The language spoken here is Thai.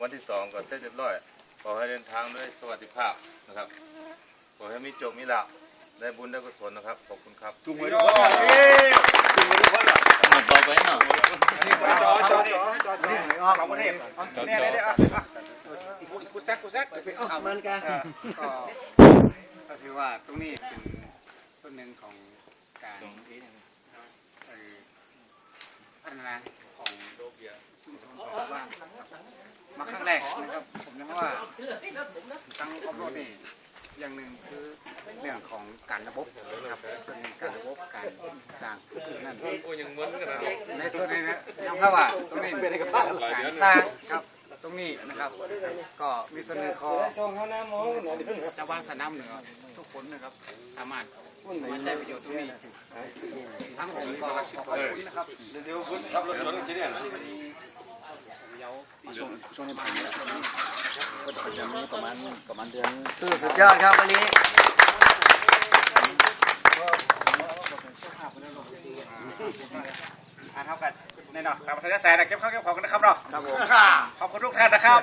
วันที่สองก็เสร็จเรียบร้อย ขอให้เดินทางด้วยสวัสดิภาพนะครับ ขอให้มีโจกมีหลาภได้บุญได้กุศลนะครับ ขอบคุณครับจุ่มมือทุกคนจุ่มมือทุกคนเหรอหมดต่อไปเนาะจอจอจอจอจอสองประเทศเนี่ยเนี่ยกูแซกกูแซกเหมือนกันก็ก็ถือว่าตรงนี้เป็นส่วนหนึ่งของการพัฒนาของ ว่าตั้งอบรมนี่อย่างหนึ่งคือเรื่องของการระบบนะครับส่วนหนึ่งการระบบการสร้างนั่นโอ้ยังม้วนกันนะในส่วนนี้นะยังเพราว่าตรงนี้เป็นการสร้างครับตรงนี้นะครับ ก็มีส่วนหนึ่งของส่งเขาน้ำมองหน่อยชาวบ้านสนามเหนือทุกคนนะครับ สามารถมาใช้ประโยชน์ตรงนี้ทั้งผมก็ขอบคุณนะครับเดี๋ยวคุณขับรถยนต์ที่เนี่ย สู้สุดยอดครับวันนี้อ่าเท่ากันแน่นอนตามพัฒนาสายนะเก็บข้าวเก็บของกันนะครับเนาะครับผมขอบคุณทุกท่านนะครับ